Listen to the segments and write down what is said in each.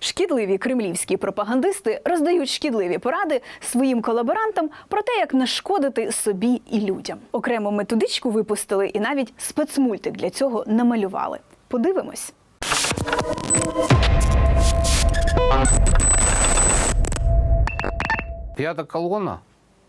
Шкідливі кремлівські пропагандисти роздають шкідливі поради своїм колаборантам про те, як нашкодити собі і людям. Окрему методичку випустили і навіть спецмультик для цього намалювали. Подивимось. П'ята колона,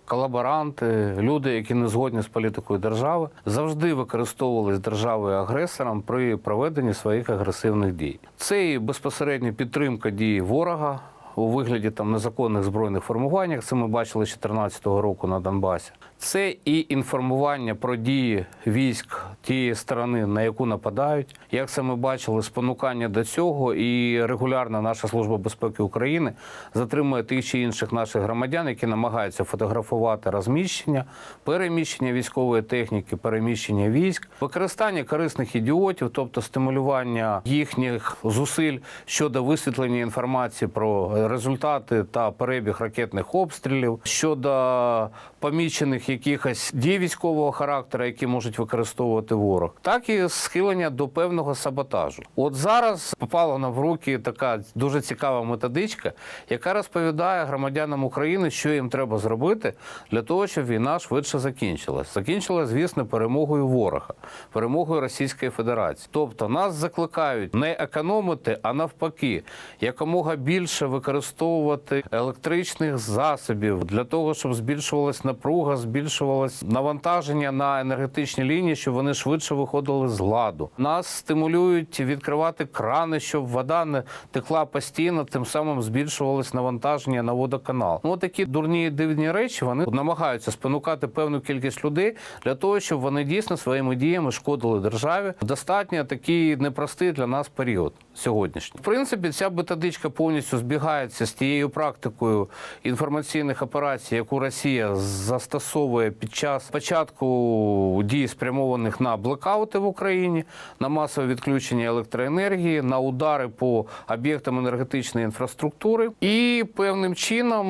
колаборанти, люди, які не згодні з політикою держави, завжди використовувались державою агресором при проведенні своїх агресивних дій. Це і безпосередня підтримка дії ворога. У вигляді там незаконних збройних формувань, як це ми бачили з 2014 року на Донбасі, це і інформування про дії військ тієї сторони, на яку нападають. Як це ми бачили, спонукання до цього, і регулярно наша служба безпеки України затримує тих чи інших наших громадян, які намагаються фотографувати розміщення, переміщення військової техніки, переміщення військ, використання корисних ідіотів, тобто стимулювання їхніх зусиль щодо висвітлення інформації про результати та перебіг ракетних обстрілів, щодо помічених якихось дій військового характеру, які можуть використовувати ворог, так і схилення до певного саботажу. От зараз попала нам в руки така дуже цікава методичка, яка розповідає громадянам України, що їм треба зробити для того, щоб війна швидше закінчилась. Закінчилась, звісно, перемогою ворога, перемогою Російської Федерації. Тобто нас закликають не економити, а навпаки, якомога більше використовувати електричних засобів для того, щоб збільшувалась напруга, збільшувалось навантаження на енергетичні лінії, щоб вони швидше виходили з ладу. Нас стимулюють відкривати крани, щоб вода не текла постійно, тим самим збільшувалось навантаження на водоканал. Ну, такі дурні дивні речі вони намагаються спонукати певну кількість людей для того, щоб вони дійсно своїми діями шкодили державі. Достатньо такий непростий для нас період сьогоднішній. В принципі, ця методичка повністю збігається з тією практикою інформаційних операцій, яку Росія застосовує під час початку дій, спрямованих на блекаути в Україні, на масове відключення електроенергії, на удари по об'єктам енергетичної інфраструктури, і певним чином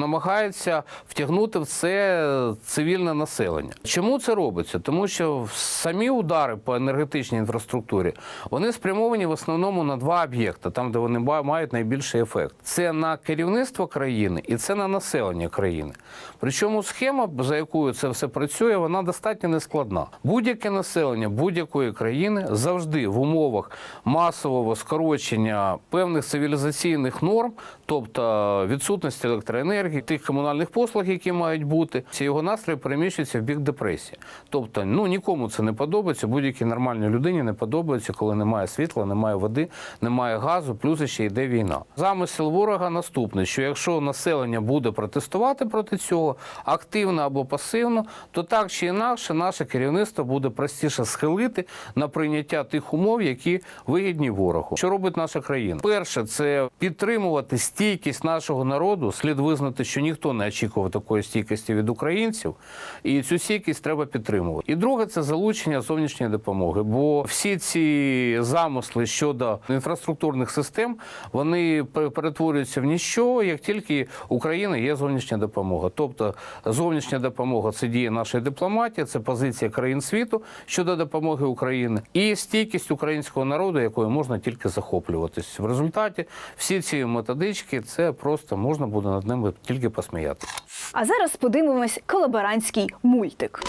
намагається втягнути в це цивільне населення. Чому це робиться? Тому що самі удари по енергетичній інфраструктурі вони спрямовані в основному на два об'єкти, там де вони мають найбільший ефект. Це на керівництво країни і це на населення країни. Причому схема, за якою це все працює, вона достатньо нескладна. Будь-яке населення будь-якої країни завжди в умовах масового скорочення певних цивілізаційних норм, тобто відсутності електроенергії, тих комунальних послуг, які мають бути, ці його настрої переміщуються в бік депресії. Тобто, ну нікому це не подобається. Будь-якій нормальній людині не подобається, коли немає світла, немає води, немає газу, плюс ще йде війна. Замисел ворога наступний: що якщо населення буде протестувати проти цього активно або пасивно, то так чи інакше наше керівництво буде простіше схилити на прийняття тих умов, які вигідні ворогу. Що робить наша країна? Перше, це підтримувати стійкість нашого народу. Слід визнати, що ніхто не очікував такої стійкості від українців, і цю стійкість треба підтримувати. І друге, це залучення зовнішньої допомоги. Бо всі ці замисли щодо інфраструктурних систем вони пер- перетворюються в ніщо, як тільки Україна є зовнішня допомога. Тобто зовнішня допомога це діє нашої дипломатії, це позиція країн світу щодо допомоги Україні і стійкість українського народу, якою можна тільки захоплюватись. В результаті всі ці методички це просто можна буде над ними тільки посміятися. А зараз подивимось колаборантський мультик.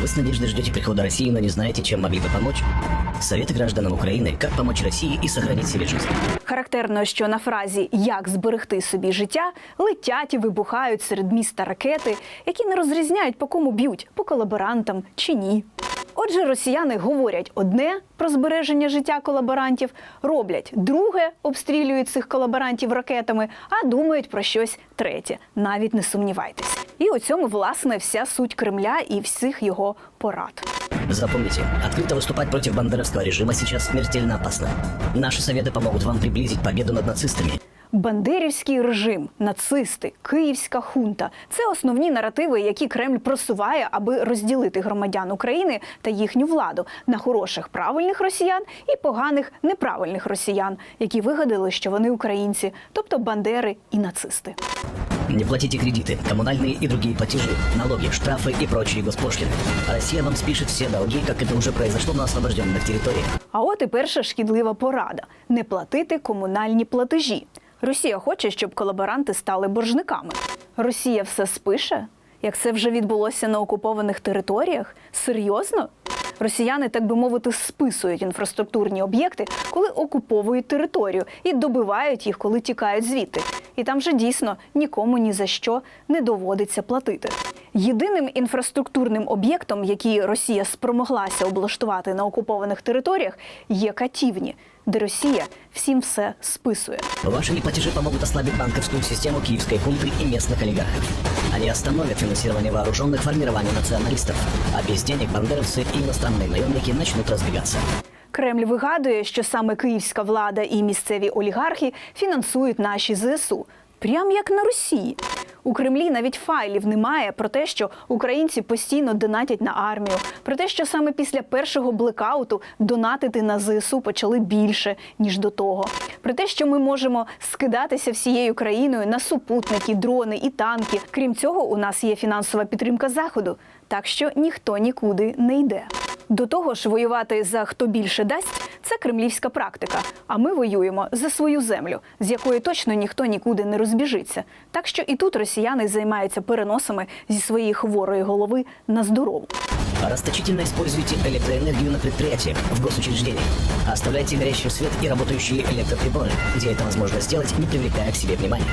Вы с надеждой ждете прихода России, но не знаете, чем могли бы помочь? Советы гражданам Украины, как помочь России и сохранить себе жизнь. Характерно, що на фразі як зберегти собі життя летять і вибухають серед міста ракети, які не розрізняють по кому б'ють по колаборантам чи ні. Отже, росіяни говорять одне про збереження життя колаборантів, роблять друге, обстрілюють цих колаборантів ракетами, а думають про щось третє. Навіть не сумнівайтеся. І у цьому власне вся суть Кремля і всіх його порад. Запомните, открыто выступать против бандеровского режима сейчас смертельно опасно. Наши советы помогут вам приблизить победу над нацистами. Бандерівський режим, нацисти, київська хунта це основні наративи, які Кремль просуває, аби розділити громадян України та їхню владу на хороших правильних росіян і поганих неправильних росіян, які вигадали, що вони українці, тобто бандери і нацисти. Не платите кредиты, коммунальные и другие платежи, налоги, штрафы и прочие госпошлины. Россия вам спишет все долги, как это уже произошло на освобожденных территориях. А от і перша шкідлива порада не платити комунальні платежі. Росія хоче, щоб колаборанти стали боржниками. Росія все спише? Як це вже відбулося на окупованих територіях? Серйозно? Росіяни, так би мовити, списують інфраструктурні об'єкти, коли окуповують територію, і добивають їх, коли тікають звідти. І там же дійсно нікому ні за що не доводиться платити. Єдиним інфраструктурним об'єктом, який Росія спромоглася облаштувати на окупованих територіях, є катівні, де Росія всім все списує. Ваши неплатежи помогут ослабить банковскую систему киевской хунты и местных олигархов. Они остановят финансирование вооруженных формирований националистов, а без денег бандеровцы и иностранные наемники начнут разбегаться. Кремль вигадує, що саме київська влада і місцеві олігархи фінансують наші ЗСУ, прям як на Росії. У Кремлі навіть файлів немає про те, що українці постійно донатять на армію, про те, що саме після першого блекауту донатити на ЗСУ почали більше ніж до того. Про те, що ми можемо скидатися всією країною на супутники, дрони і танки. Крім цього, у нас є фінансова підтримка заходу, так що ніхто нікуди не йде. До того ж, воювати за хто більше дасть це кремлівська практика. А ми воюємо за свою землю, з якої точно ніхто нікуди не розбіжиться. Так що і тут росіяни займаються переносами зі своєї хворої голови на здорову. Расточительно используйте электроэнергию на предприятиях, в госучреждениях. Оставляйте горящий свет и работающие электроприборы, где это возможно сделать, не привлекая к себе внимания.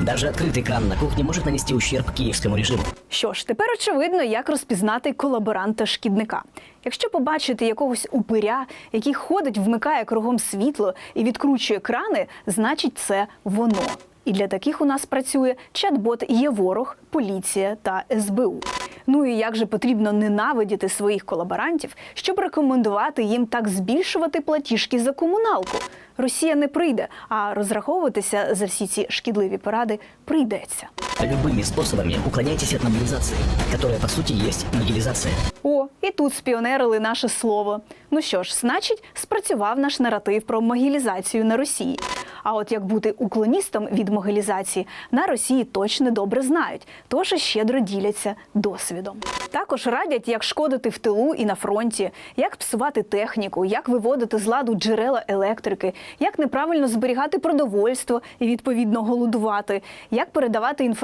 Даже открытый кран на кухне может нанести ущерб киевскому режиму. Що ж, тепер очевидно, як розпізнати колаборанта шкідника. Якщо побачити якогось упиря, який ходить, вмикає кругом світло і відкручує крани, значить це воно. І для таких у нас працює чат-бот є ворог, поліція та СБУ. Ну і як же потрібно ненавидіти своїх колаборантів, щоб рекомендувати їм так збільшувати платіжки за комуналку? Росія не прийде, а розраховуватися за всі ці шкідливі поради прийдеться. Любыми способами уклоняйтесь от мобилизации, которая по сути есть нигилизация. О, і тут спіонерили наше слово. Ну що ж, значить, спрацював наш наратив про могилізацію на Росії. А от як бути уклоністом від могилізації на Росії точно добре знають, тож і щедро діляться досвідом. Також радять, як шкодити в тилу і на фронті, як псувати техніку, як виводити з ладу джерела електрики, як неправильно зберігати продовольство і відповідно голодувати, як передавати інформацію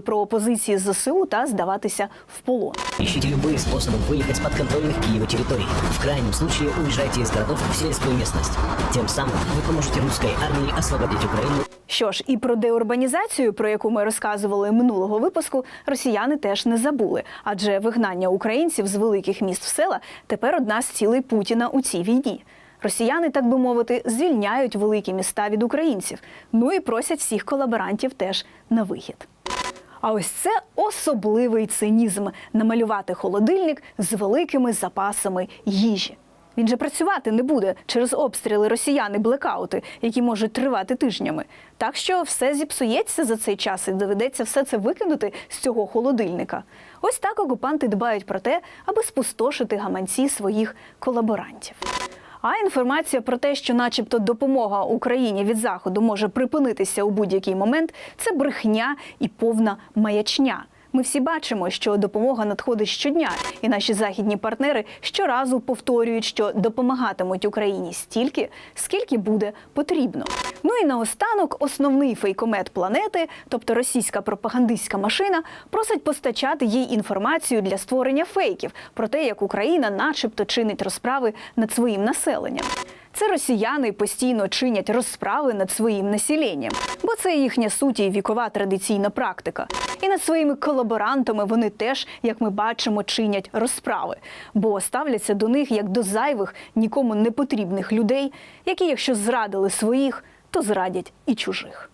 про позиції ЗСУ та здаватися в полон. Ищите любые способы выехать с подконтрольных Киеву территорий. В крайнем случае уезжайте из городов в сельскую местность. Тем самым вы поможете русской армии освободить Украину Що ж, і про деурбанізацію, про яку ми розказували минулого випуску, росіяни теж не забули, адже вигнання українців з великих міст в села тепер одна з цілей Путіна у цій війні. Росіяни, так би мовити, звільняють великі міста від українців. Ну і просять всіх колаборантів теж на вихід. А ось це особливий цинізм намалювати холодильник з великими запасами їжі. Він же працювати не буде через обстріли росіян і блекаути, які можуть тривати тижнями. Так що все зіпсується за цей час і доведеться все це викинути з цього холодильника. Ось так окупанти дбають про те, аби спустошити гаманці своїх колаборантів. А інформація про те, що, начебто, допомога Україні від заходу може припинитися у будь-який момент, це брехня і повна маячня. Ми всі бачимо, що допомога надходить щодня, і наші західні партнери щоразу повторюють, що допомагатимуть Україні стільки, скільки буде потрібно. Ну і наостанок основний фейкомет планети, тобто російська пропагандистська машина, просить постачати їй інформацію для створення фейків про те, як Україна, начебто, чинить розправи над своїм населенням. Це росіяни постійно чинять розправи над своїм населенням, бо це їхня суті і вікова традиційна практика. І над своїми колаборантами вони теж, як ми бачимо, чинять розправи, бо ставляться до них як до зайвих, нікому не потрібних людей, які, якщо зрадили своїх, то зрадять і чужих.